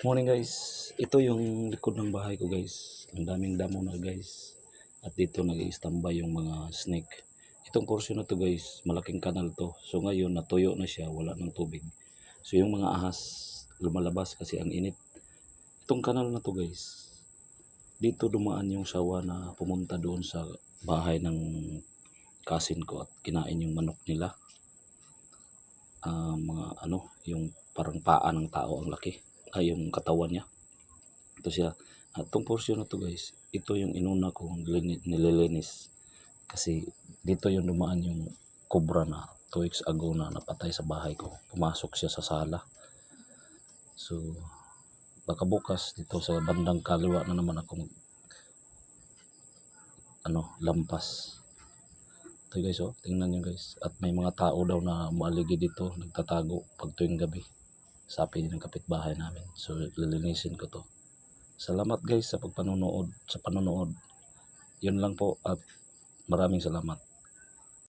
Morning guys, ito yung likod ng bahay ko guys. Ang daming damo na guys. At dito nag-i-standby yung mga snake. Itong portion na to guys, malaking kanal to. So ngayon natuyo na siya, wala ng tubig. So yung mga ahas lumalabas kasi ang init. Itong kanal na to guys, dito dumaan yung sawa na pumunta doon sa bahay ng kasin ko at kinain yung manok nila. Ah, mga ano, yung parang paa ng tao ang laki ay yung katawan niya. Ito siya. At itong portion na to guys, ito yung inuna nilini- nililinis. Kasi dito yung dumaan yung cobra na 2 weeks ago na napatay sa bahay ko. Pumasok siya sa sala. So, baka bukas dito sa bandang kaliwa na naman ako mag, ano, lampas. Ito guys, oh, tingnan nyo guys. At may mga tao daw na umaligi dito, nagtatago pag tuwing gabi. Sabi ng kapitbahay namin. So, lilinisin ko to. Salamat guys sa pagpanonood, sa panonood. Yun lang po at maraming salamat.